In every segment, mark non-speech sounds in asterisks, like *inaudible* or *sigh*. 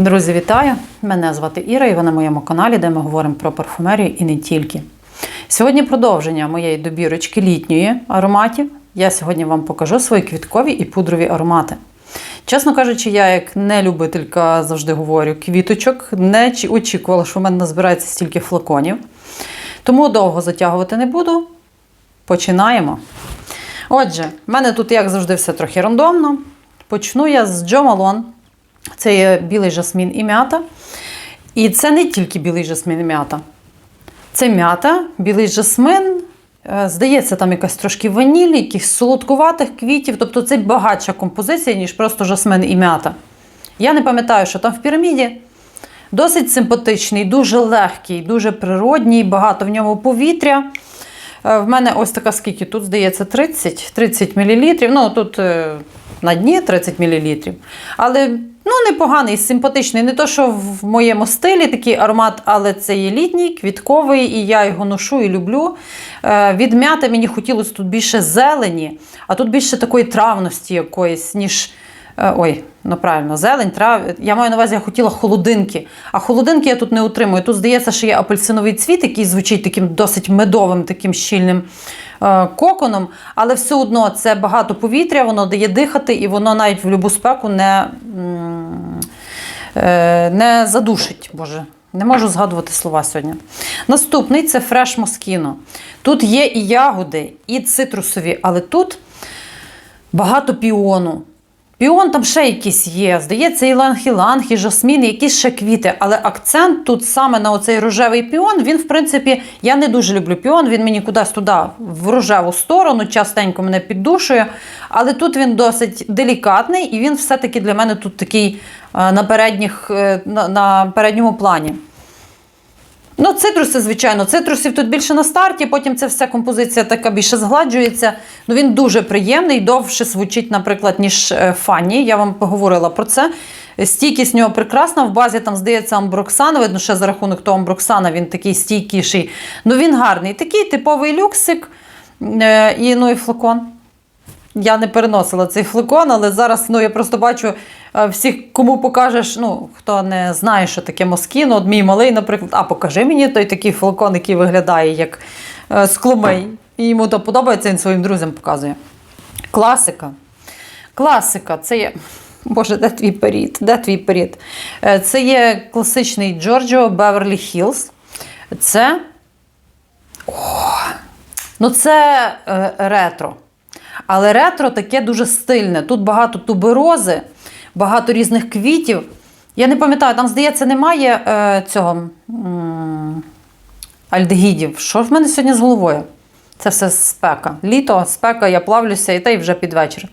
Друзі, вітаю! Мене звати Іра, і ви на моєму каналі, де ми говоримо про парфумерію і не тільки. Сьогодні продовження моєї добірочки літньої ароматів. Я сьогодні вам покажу свої квіткові і пудрові аромати. Чесно кажучи, я як не любителька завжди говорю квіточок, не очікувала, що в мене назбирається стільки флаконів. Тому довго затягувати не буду. Починаємо. Отже, в мене тут, як завжди, все трохи рандомно. Почну я з Джо Малон. Це є білий жасмін і м'ята. І це не тільки білий жасмін і м'ята. Це м'ята, білий жасмин. е, Здається, там якась трошки ваніль, якихось солодкуватих квітів. Тобто це багатша композиція, ніж просто жасмин і м'ята. Я не пам'ятаю, що там в піраміді. Досить симпатичний, дуже легкий, дуже природній, багато в ньому повітря. Е, В мене ось така скільки тут, здається, 30 30 мл. Ну, тут е, на дні 30 мл. Але ну, непоганий, симпатичний. Не то, що в моєму стилі такий аромат, але це є літній, квітковий, і я його ношу і люблю. Е, Від м'яти мені хотілося тут більше зелені, а тут більше такої травності якоїсь, ніж. Е, Ой, ну правильно, зелень, трав. Я маю на увазі, я хотіла холодинки. А холодинки я тут не отримую. Тут здається, що є апельсиновий цвіт, який звучить таким досить медовим, таким щільним е, коконом. Але все одно це багато повітря, воно дає дихати, і воно навіть в любу спеку не, не задушить. Боже. Не можу згадувати слова сьогодні. Наступний це фреш Москіно. Тут є і ягоди, і цитрусові, але тут багато піону. Піон там ще якийсь є. Здається, іланг-іланг, і жасмін, і якісь ще квіти. Але акцент тут саме на оцей рожевий піон. Він, в принципі, я не дуже люблю піон. Він мені кудись туди в рожеву сторону, частенько мене піддушує. Але тут він досить делікатний, і він все-таки для мене тут такий е, на, передніх, е, на передньому плані. Ну, цитруси, звичайно, цитрусів тут більше на старті, потім ця вся композиція така більше згладжується. Ну, він дуже приємний, довше звучить, наприклад, ніж е, Фанні. Я вам поговорила про це. Стійкість нього прекрасна. В базі там, здається, амброксан. Видно, ще за рахунок того амброксана він такий стійкіший. Ну, він гарний. Такий типовий люксик е, і, ну, і флакон. Я не переносила цей флакон, але зараз ну, я просто бачу всіх, кому покажеш, ну, хто не знає, що таке москіно, от мій малий, наприклад, а покажи мені той такий флакон, який виглядає як е, скломий. І йому то подобається, він своїм друзям показує. Класика. Класика, це є. Боже, де твій період? Де твій період? Е, Це є класичний Джорджо Беверлі Хіллз. Це. О, ну це е, ретро. Але ретро таке дуже стильне. Тут багато туберози, багато різних квітів. Я не пам'ятаю, там, здається, немає е, цього м, альдегідів. Що в мене сьогодні з головою? Це все спека. Літо, спека, я плавлюся, і та й вже під вечір.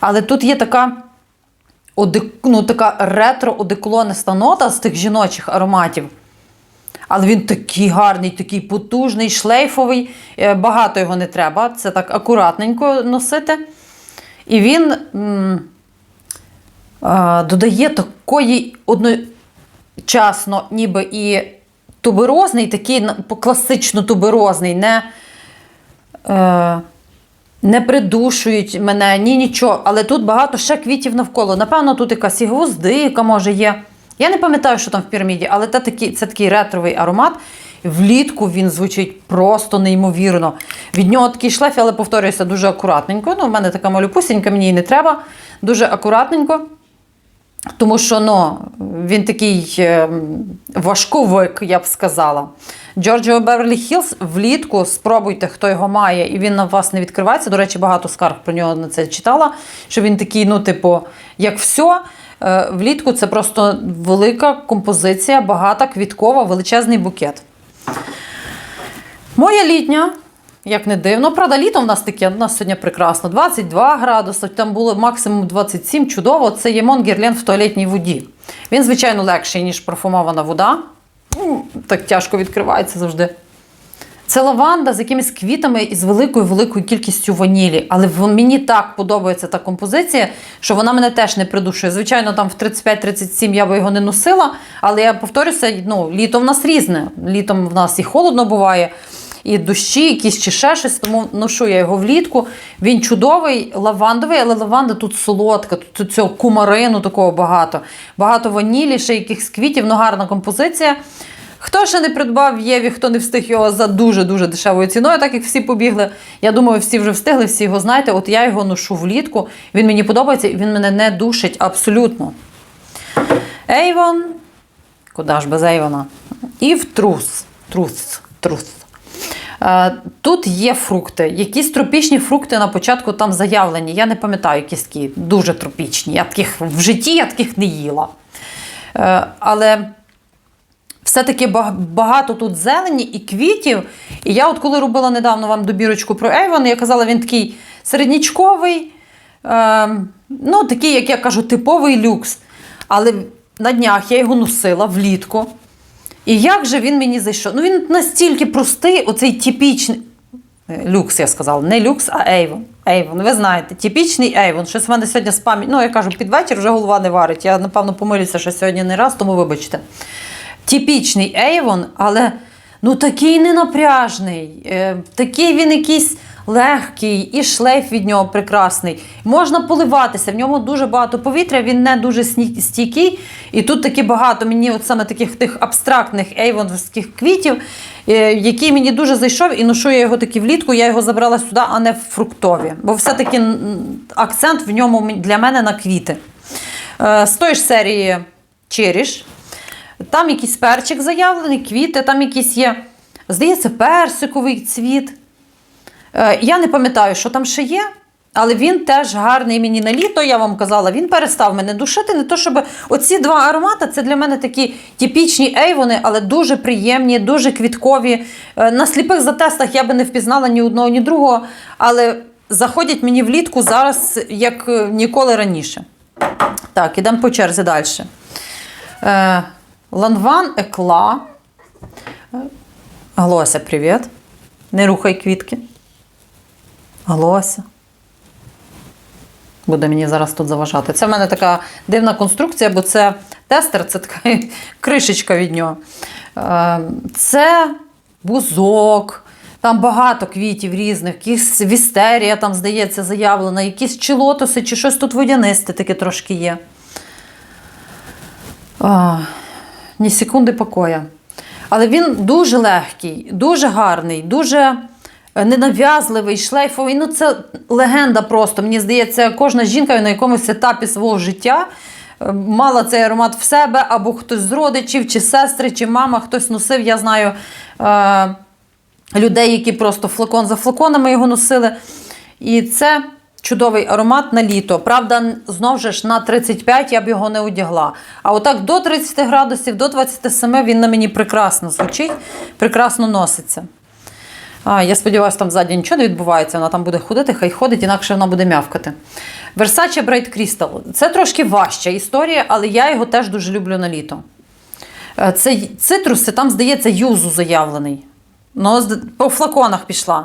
Але тут є така, ну, така ретро-одеколониста нота з тих жіночих ароматів. Але він такий гарний, такий потужний, шлейфовий. Е, Багато його не треба. Це так акуратненько носити. І він м, додає такої одночасно, ніби і туберозний, такий класично туберозний, не, е, не придушують мене, ні нічого. Але тут багато ще квітів навколо. Напевно, тут якась і гвоздика, може, є. Я не пам'ятаю, що там в піраміді, але це такий, це такий ретровий аромат. Влітку він звучить просто неймовірно. Від нього такий шлейф, але повторююся, дуже акуратненько. Ну, в мене така малюпусінька, мені і не треба. Дуже акуратненько. Тому що ну, він такий е, важковик, я б сказала. Джорджіо Беверлі Хіллз влітку спробуйте, хто його має, і він на вас не відкривається. До речі, багато скарг про нього на це читала. Що він такий, ну, типу, як все. Влітку це просто велика композиція, багата, квіткова, величезний букет. Моя літня, як не дивно, правда, літом в нас таке, у нас сьогодні прекрасно, 22 градуси, там було максимум 27, чудово. Це є Монгерлен в туалетній воді. Він, звичайно, легший, ніж парфумована вода. Так тяжко відкривається завжди. Це лаванда з якимись квітами і з великою-великою кількістю ванілі. Але мені так подобається та композиція, що вона мене теж не придушує. Звичайно, там в 35-37 я би його не носила, але я повторюся, ну, літо в нас різне. Літом в нас і холодно буває, і дощі, якісь чи ще щось, тому ношу я його влітку. Він чудовий, лавандовий, але лаванда тут солодка, тут цього кумарину такого багато. Багато ванілі, ще якихось квітів, ну гарна композиція. Хто ще не придбав Єві, хто не встиг його за дуже-дуже дешевою ціною, так як всі побігли. Я думаю, всі вже встигли, всі його знаєте. От я його ношу влітку. Він мені подобається і він мене не душить абсолютно. Ейвон. Куди ж без Ейвона? І в трус. Трус. Трус. Е, Тут є фрукти. Якісь тропічні фрукти на початку там заявлені. Я не пам'ятаю, якісь такі дуже тропічні. Я таких в житті я таких не їла. Е, Але все-таки багато тут зелені і квітів. І я, от коли робила недавно вам добірочку про Ейвон, я казала, він такий середнячковий, е, ну, такий, як я кажу, типовий люкс. Але на днях я його носила влітку. І як же він мені зайшов? Ну він настільки простий, оцей типічний. е, Люкс, я сказала, не люкс, а Ейвон. Ейвон, ви знаєте, типічний Ейвон. Щось в мене сьогодні з пам'ять. Ну, я кажу, під вечір вже голова не варить. Я, напевно, помилюся, що сьогодні не раз, тому вибачте. Типічний Ейвон, але ну такий ненапряжний, е, такий він якийсь легкий, і шлейф від нього прекрасний. Можна поливатися, в ньому дуже багато повітря, він не дуже стійкий. І тут таки багато мені от саме таких тих абстрактних ейвонських квітів, е, який мені дуже зайшов, і ношу я його таки влітку, я його забрала сюди, а не в фруктові. Бо все-таки акцент в ньому для мене на квіти. Е, З тої ж серії Черіш. Там якийсь перчик заявлений, квіти, там якісь є, здається, персиковий цвіт. Е, Я не пам'ятаю, що там ще є, але він теж гарний мені на літо, я вам казала, він перестав мене душити. Не то, щоб оці два аромати це для мене такі типічні ейвони, але дуже приємні, дуже квіткові. Е, На сліпих затестах я би не впізнала ні одного, ні другого, але заходять мені влітку зараз, як е, ніколи раніше. Так, ідемо по черзі далі. Ланван Екла. Глося, привіт. Не рухай квітки. Глося. Буде мені зараз тут заважати. Це в мене така дивна конструкція, бо це тестер, це така *laughs* кришечка від нього. Е, Це бузок, там багато квітів різних, якісь вістерія, там, здається, заявлена, якісь чи чи щось тут водянисте таке трошки є. А, ні секунди покоя. Але він дуже легкий, дуже гарний, дуже ненав'язливий, шлейфовий. Ну, це легенда просто. Мені здається, кожна жінка на якомусь етапі свого життя е, мала цей аромат в себе, або хтось з родичів, чи сестри, чи мама, хтось носив. Я знаю е, людей, які просто флакон за флаконами його носили. І це чудовий аромат на літо. Правда, знову ж на 35 я б його не одягла. А отак до 30 градусів, до 27 він на мені прекрасно звучить, прекрасно носиться. Я сподіваюся, там ззаді нічого не відбувається, вона там буде ходити, хай ходить, інакше вона буде м'явкати. Versace Bright Crystal. Це трошки важча історія, але я його теж дуже люблю на літо. Е, Це цитруси, там, здається, юзу заявлений. Ну, по флаконах пішла.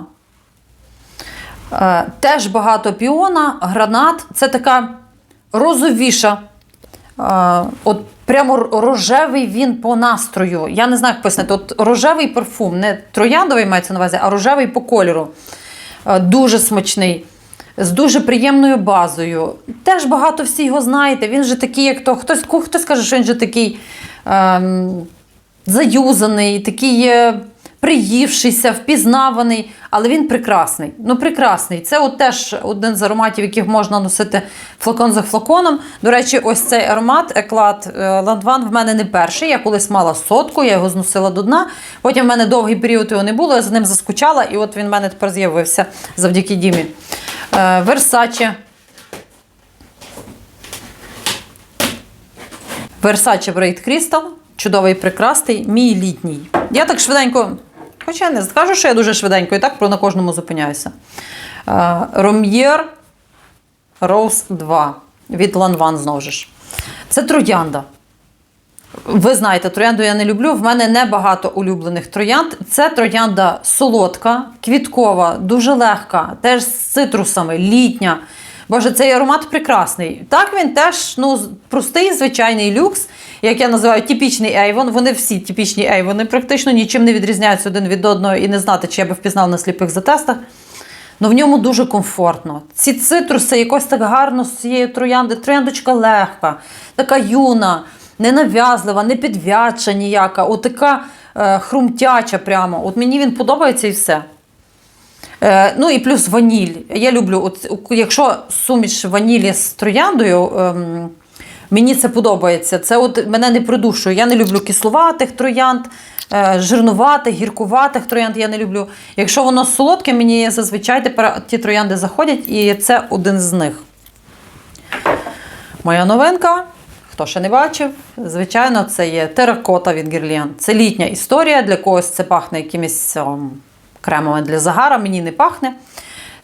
Е, Теж багато піона, гранат. Це така розовіша. От прямо рожевий він по настрою. Я не знаю, як пояснити. От рожевий парфум, не трояндовий мається на увазі, а рожевий по кольору. Дуже смачний. З дуже приємною базою. Теж багато всі його знаєте. Він же такий, як то. Хтось, хтось каже, що він же такий ем, заюзаний, такий е, приївшийся, впізнаваний, але він прекрасний. Ну, прекрасний. Це от теж один з ароматів, яких можна носити флакон за флаконом. До речі, ось цей аромат Еклад Ландван в мене не перший. Я колись мала сотку, я його зносила до дна. Потім в мене довгий період його не було, я за ним заскучала, і от він в мене тепер з'явився завдяки Дімі. Е, Versace. Versace Bright Crystal. Чудовий, прекрасний, мій літній. Я так швиденько, хоча не скажу, що я дуже швиденько, і так про на кожному зупиняюся. Ром'єр Rose 2 від Lanvin знову ж. Це троянда. Ви знаєте, троянду я не люблю. В мене небагато улюблених троянд. Це троянда солодка, квіткова, дуже легка, теж з цитрусами, літня. Боже, цей аромат прекрасний. Так він теж ну, простий, звичайний люкс, як я називаю, типічний Ейвон. Вони всі типічні Ейвони, практично нічим не відрізняються один від одного і не знати, чи я би впізнав на сліпих затестах. Ну в ньому дуже комфортно. Ці цитруси якось так гарно з цієї троянди. Трояндочка легка, така юна, ненав'язлива, не підв'яча ніяка, от така е, хрумтяча прямо. От мені він подобається і все. Е, ну і плюс ваніль. Я люблю, от, якщо суміш ванілі з трояндою, ем, мені це подобається. Це от мене не придушує. Я не люблю кисловатих троянд, е, жирнуватих, гіркуватих троянд я не люблю. Якщо воно солодке, мені зазвичай тепер ті троянди заходять, і це один з них. Моя новинка. Хто ще не бачив, звичайно, це є теракота від Гірліан. Це літня історія. Для когось це пахне якимись ем, кремами для загара, мені не пахне.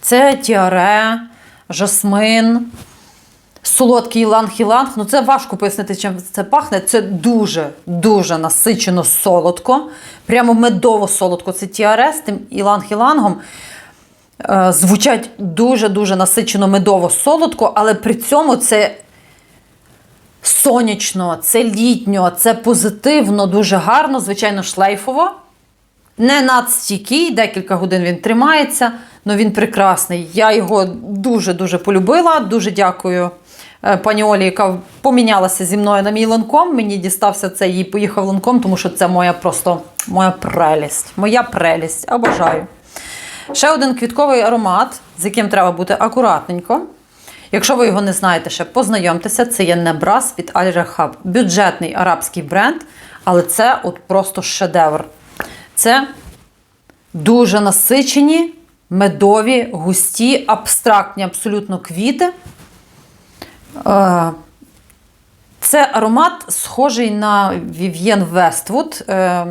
Це тіаре, жасмин, солодкий іланг-іланг. Ну, це важко пояснити, чим це пахне. Це дуже, дуже насичено солодко. Прямо медово солодко. Це тіаре з тим іланг-ілангом. Е, звучать дуже-дуже насичено медово солодко, але при цьому це сонячно, це літньо, це позитивно, дуже гарно, звичайно, шлейфово. Не надстійкий, декілька годин він тримається, але він прекрасний. Я його дуже-дуже полюбила. Дуже дякую е, пані Олі, яка помінялася зі мною на мій ланком. Мені дістався цей їй поїхав ланком, тому що це моя просто моя прелість. Моя прелість. Обожаю. Ще один квітковий аромат, з яким треба бути акуратненько. Якщо ви його не знаєте, ще познайомтеся, це є Небрас від Аль Рахаб. Бюджетний арабський бренд, але це от просто шедевр. Це дуже насичені, медові, густі, абстрактні абсолютно квіти. Е, Це аромат схожий на Westwood. Е,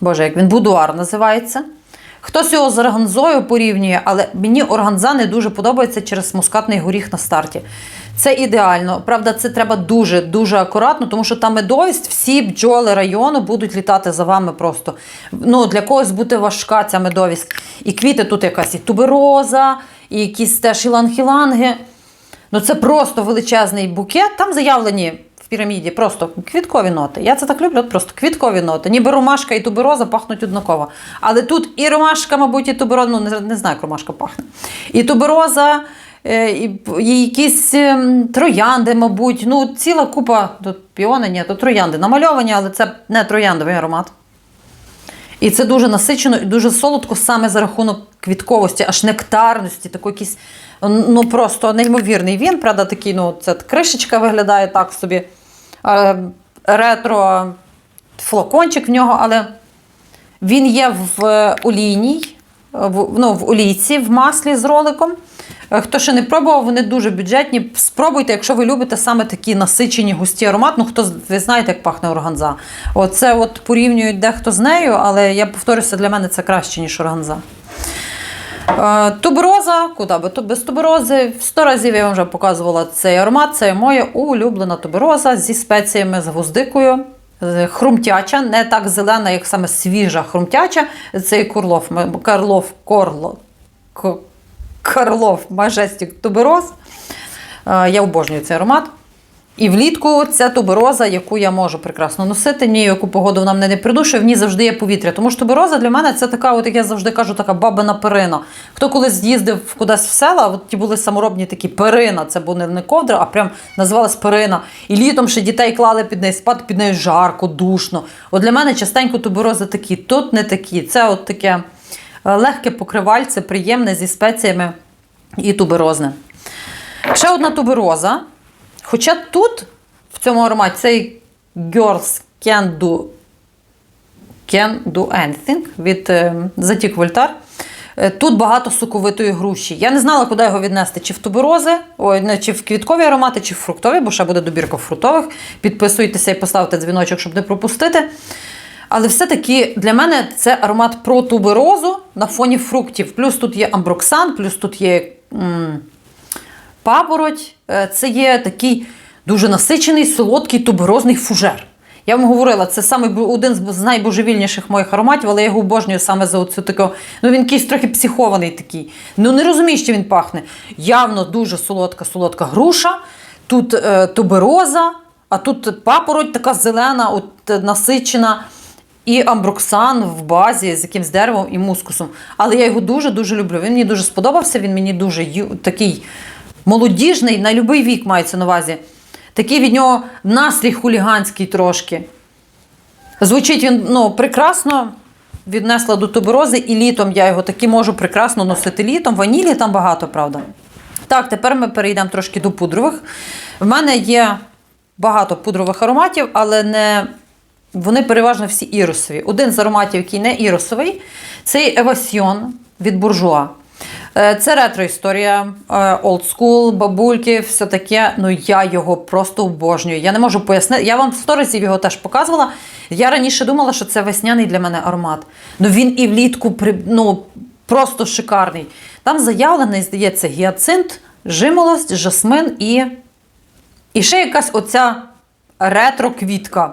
Боже, як він будуар називається. Хтось його з органзою порівнює, але мені органза не дуже подобається через мускатний горіх на старті. Це ідеально. Правда, це треба дуже-дуже акуратно, тому що та медовість, всі бджоли району будуть літати за вами просто. Ну, Для когось буде важка ця медовість. І квіти тут якась і тубероза, і якісь теж іланг-іланги. Ну це просто величезний букет. Там заявлені піраміді просто квіткові ноти. Я це так люблю, от просто квіткові ноти. Ніби ромашка і тубероза пахнуть однаково. Але тут і ромашка, мабуть, і тубероза, ну не, не знаю, як ромашка пахне. І тубероза, е, і, і якісь ем, троянди, мабуть. Ну, ціла купа тут піони, ні, тут троянди намальовані, але це не трояндовий аромат. І це дуже насичено і дуже солодко саме за рахунок квітковості, аж нектарності, такий якийсь ну просто неймовірний він. Правда, такий, ну, це кришечка виглядає так собі. Е, Ретро флакончик в нього, але він є в олійній, в, ну, в олійці, в маслі з роликом. Е, Хто ще не пробував, вони дуже бюджетні. Спробуйте, якщо ви любите саме такі насичені густі аромат. Ну, хто ви знаєте, як пахне органза. Оце от порівнюють дехто з нею, але я повторюся, для мене це краще, ніж органза. Е, Тубероза, куди би то без туберози. Сто разів я вам вже показувала цей аромат. Це моя улюблена тубероза зі спеціями, з гвоздикою. Е, Хрумтяча, не так зелена, як саме свіжа хрумтяча. Це Курлов, Карлов, Корло, Карлов Мажестік тубероз. Я обожнюю цей аромат. І влітку ця тубероза, яку я можу прекрасно носити, ні, яку погоду вона мене не придушує, в ній завжди є повітря. Тому що тубероза для мене це така, от як я завжди кажу, така бабина перина. Хто колись з'їздив кудись в села, от ті були саморобні такі перина, це були не ковдра, а прям називалась перина. І літом ще дітей клали під неї спати, під нею жарко, душно. От для мене частенько туберози такі, тут не такі. Це от таке е, легке покривальце, приємне зі спеціями і туберозне. Ще одна тубероза. Хоча тут, в цьому ароматі, цей Girls Can Do, can do Anything від е, Затік Вольтар. Е, Тут багато соковитої груші. Я не знала, куди його віднести, чи в туберози, ой, чи в квіткові аромати, чи в фруктові, бо ще буде добірка фруктових. Підписуйтеся і поставте дзвіночок, щоб не пропустити. Але все-таки для мене це аромат про туберозу на фоні фруктів. Плюс тут є амброксан, плюс тут є м, папороть. Е, Це є такий дуже насичений, солодкий туберозний фужер. Я вам говорила, це саме один з найбожевільніших моїх ароматів, але я його обожнюю саме за оцю таку. Ну він якийсь трохи психований такий. Ну не розумієш, що він пахне. Явно дуже солодка, солодка груша. Тут е, тубероза, а тут папороть така зелена, от е, насичена. І амброксан в базі з якимсь деревом і мускусом. Але я його дуже-дуже люблю. Він мені дуже сподобався, він мені дуже такий молодіжний, на будь-який вік мається на увазі. Такий від нього настрій хуліганський трошки. Звучить він ну, прекрасно, віднесла до туберози, і літом я його таки можу прекрасно носити літом. Ванілі там багато, правда. Так, тепер ми перейдемо трошки до пудрових. В мене є багато пудрових ароматів, але не вони переважно всі іросові. Один з ароматів, який не іросовий, це Евасьйон від буржуа. Е, Це ретро-історія, е, old school, бабульки, все таке. Ну я його просто обожнюю. Я не можу пояснити. Я вам сто разів його теж показувала. Я раніше думала, що це весняний для мене аромат. Ну він і влітку ну, просто шикарний. Там заявлений, здається, гіацинт, жимолость, жасмин і і ще якась оця ретро-квітка.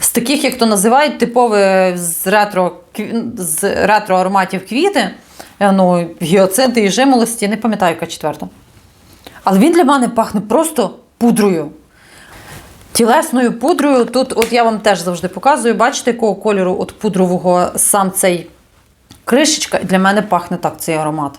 З таких, як то називають, типові з ретро, з ретро ароматів квіти. Е, Ну, гіоцинти і жимолості, не пам'ятаю, яка четверта. Але він для мене пахне просто пудрою. Тілесною пудрою. Тут, от я вам теж завжди показую, бачите, якого кольору от пудрового сам цей кришечка, і для мене пахне так цей аромат.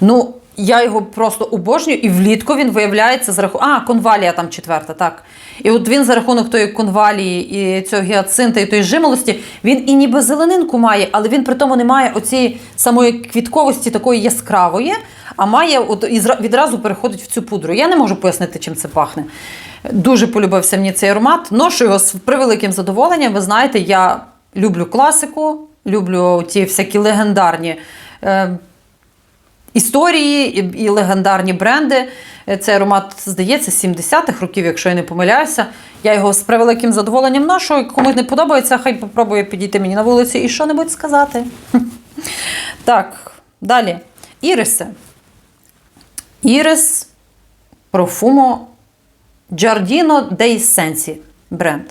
Ну, я його просто обожнюю, і влітку він виявляється за рахунок. А, конвалія там четверта, так. І от він за рахунок тої конвалії і цього гіацинта і тої жимолості, він і ніби зеленинку має, але він при тому не має оцієї самої квітковості такої яскравої, а має от і відразу переходить в цю пудру. Я не можу пояснити, чим це пахне. Дуже полюбився мені цей аромат. Ношу його з превеликим задоволенням. Ви знаєте, я люблю класику, люблю ті всякі легендарні. Історії і, і легендарні бренди. Е, Цей аромат, здається, 70-х років, якщо я не помиляюся. Я його з превеликим задоволенням ношу. Комусь не подобається, хай попробує підійти мені на вулиці і що-небудь сказати. *laughs* Так, далі. Іриси. Ірис Profumo Giardino dei Sensi бренд.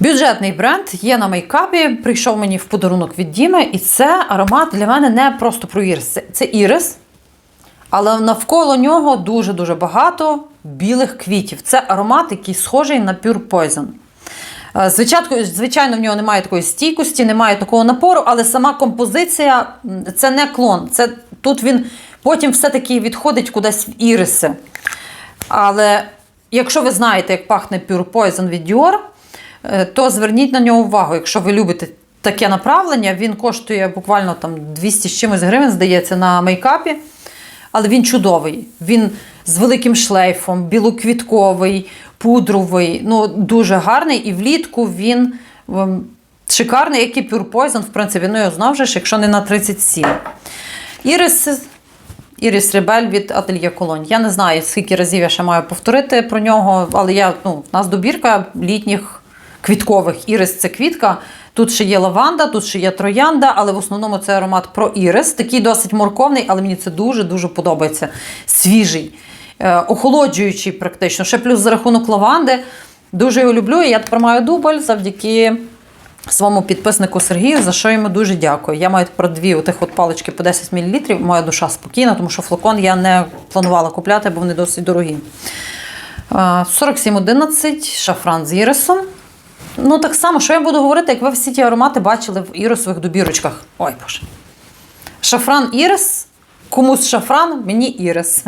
Бюджетний бренд є на мейкапі, прийшов мені в подарунок від Діми, і це аромат для мене не просто про ірис. Це, це ірис, але навколо нього дуже-дуже багато білих квітів. Це аромат, який схожий на Pure Poison. Е, Звичайно, звичайно, в нього немає такої стійкості, немає такого напору, але сама композиція це не клон. Це, тут він потім все-таки відходить кудись в іриси. Але якщо ви знаєте, як пахне Pure Poison від Dior, то зверніть на нього увагу. Якщо ви любите таке направлення, він коштує буквально там 200 з чимось гривень, здається, на мейкапі. Але він чудовий. Він з великим шлейфом, білоквітковий, пудровий, ну дуже гарний. І влітку він ем, шикарний, як і Pure Poison, в принципі, ну його знову ж, якщо не на 37. Ірис Ірис Ребель від Ательє Колонь. Я не знаю, скільки разів я ще маю повторити про нього, але я, ну, в нас добірка літніх квіткових. Ірис це квітка. Тут ще є лаванда, тут ще є троянда, але в основному це аромат про ірис. Такий досить морковний, але мені це дуже-дуже подобається. Свіжий, е, охолоджуючий практично. Ще плюс за рахунок лаванди. Дуже його люблю. Я тепер маю дубль завдяки своєму підписнику Сергію, за що йому дуже дякую. Я маю тепер дві отих от палички по 10 мл. Моя душа спокійна, тому що флакон я не планувала купляти, бо вони досить дорогі. Е, 4711, шафран з ірисом. Ну, так само, що я буду говорити, як ви всі ті аромати бачили в ірисових добірочках. Ой, Боже. Шафран ірис, комусь шафран, мені ірис.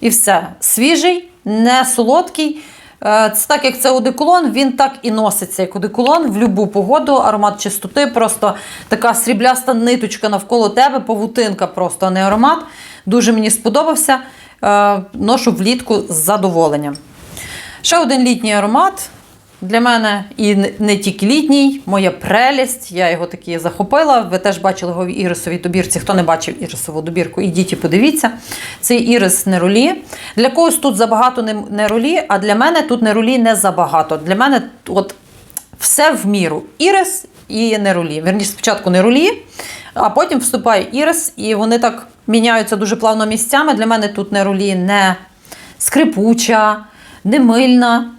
І все. Свіжий, не солодкий. Е, Це так, як це одеколон, він так і носиться, як одеколон в будь-яку погоду, аромат чистоти, просто така срібляста ниточка навколо тебе, павутинка просто, а не аромат. Дуже мені сподобався. Е, Ношу влітку з задоволенням. Ще один літній аромат. Для мене і не- не тільки літній, моя прелість. Я його таки захопила. Ви теж бачили його в ірисовій добірці. Хто не бачив ірисову добірку, ідіть і подивіться. Це ірис неролі. Для когось тут забагато не- неролі, а для мене тут неролі не забагато. Для мене от все в міру. Ірис і неролі. Верніше, спочатку неролі, а потім вступає ірис, і вони так міняються дуже плавно місцями. Для мене тут неролі не скрипуча, не мильна.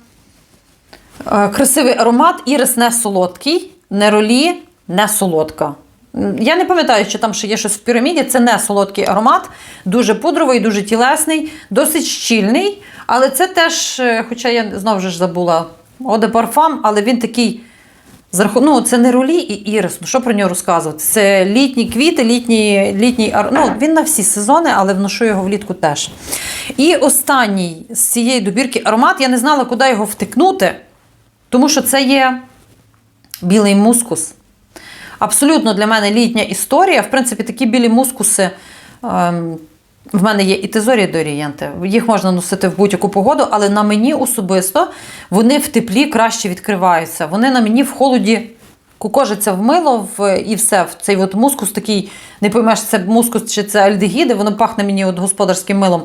Е, Красивий аромат, ірис не солодкий, неролі не солодка. Я не пам'ятаю, що там ще є щось в піраміді. Це не солодкий аромат, дуже пудровий, дуже тілесний, досить щільний. Але це теж, е, хоча я знову ж забула Оде Парфам, але він такий. Ну, це не ролі і ірис. Ну, що про нього розказувати? Це літні квіти, літній, літній ну, він на всі сезони, але вношу його влітку теж. І останній з цієї добірки аромат, я не знала, куди його втикнути, тому що це є білий мускус. Абсолютно для мене літня історія. В принципі, такі білі мускуси. Ем, в мене є і тезорі до орієнти. Їх можна носити в будь-яку погоду, але на мені особисто вони в теплі краще відкриваються. Вони на мені в холоді кукожаться в мило в, і все. В Цей от мускус такий, не поймеш, це мускус чи це альдегіди, воно пахне мені от господарським милом.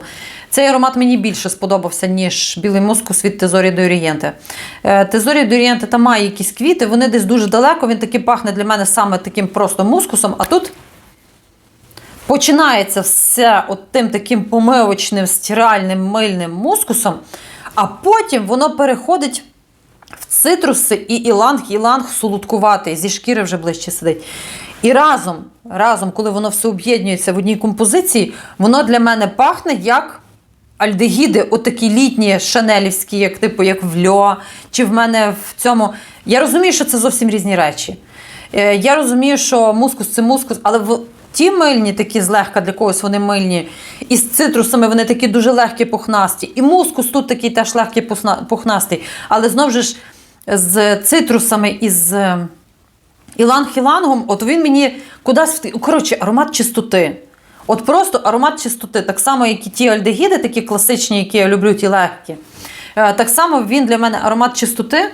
Цей аромат мені більше сподобався, ніж білий мускус від Тезорі до. Е, Тезорі до там має якісь квіти, вони десь дуже далеко, він таки пахне для мене саме таким просто мускусом, а тут починається все от тим таким помивочним, стиральним, мильним мускусом, а потім воно переходить в цитруси і іланг, іланг солодкуватий, зі шкіри вже ближче сидить. І разом, разом, коли воно все об'єднується в одній композиції, воно для мене пахне як альдегіди, отакі літні шанелівські, як типу як в льо, чи в мене в цьому. Я розумію, що це зовсім різні речі. Е, Я розумію, що мускус це мускус, але в ті мильні такі злегка для когось вони мильні, і з цитрусами вони такі дуже легкі пухнасті. І мускус тут такий теж легкий пухнастий. Але знову ж з цитрусами і з іланг-ілангом, от він мені кудись Коротше, аромат чистоти. От просто аромат чистоти. Так само, як і ті альдегіди, такі класичні, які я люблю, ті легкі. Е, Так само він для мене аромат чистоти.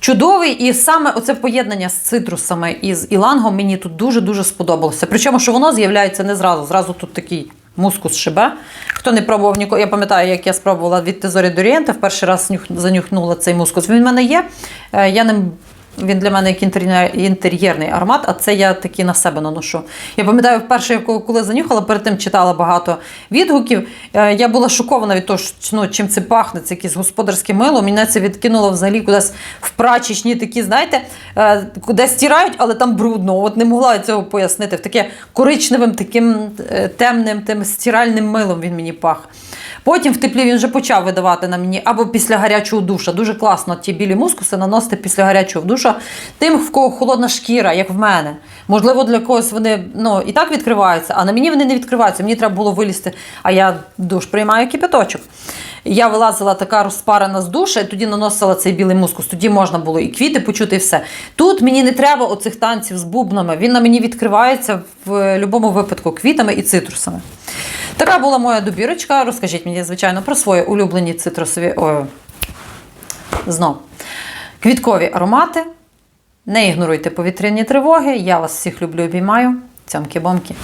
Чудовий, і саме оце поєднання з цитрусами і з ілангом мені тут дуже-дуже сподобалося. Причому, що воно з'являється не зразу. Зразу тут такий мускус шибе. Хто не пробував ніколи, я пам'ятаю, як я спробувала від Тезорі Дорієнта, в перший раз занюхнула цей мускус. Він в мене є. Е, Я ним. Він для мене як інтер'єрний аромат, а це я таки на себе наношу. Я пам'ятаю, вперше, коли- занюхала, перед тим читала багато відгуків. е, Я була шокована від того, що, ну, чим це пахне, це якесь господарське мило. Мене це відкинуло взагалі кудись в прачечні такі, знаєте, е, куди стирають, але там брудно. От не могла цього пояснити. В таке коричневим, таким е, темним, тим стиральним милом він мені пах. Потім в теплі він вже почав видавати на мені або після гарячого душа. Дуже класно ті білі мускуси наносити після гарячого душа. Тим, в кого холодна шкіра, як в мене. Можливо, для когось вони ну, і так відкриваються, а на мені вони не відкриваються. Мені треба було вилізти, а я душ приймаю кипяточок. Я вилазила така розпарена з душа, і тоді наносила цей білий мускус. Тоді можна було і квіти почути, і все. Тут мені не треба оцих танців з бубнами. Він на мені відкривається в будь-якому випадку квітами і цитрусами. Така була моя добірочка. Розкажіть мені, звичайно, про свої улюблені цитрусові. О, знов. Квіткові аромати. Не ігноруйте повітряні тривоги. Я вас всіх люблю, обіймаю. Цьомки-бомки.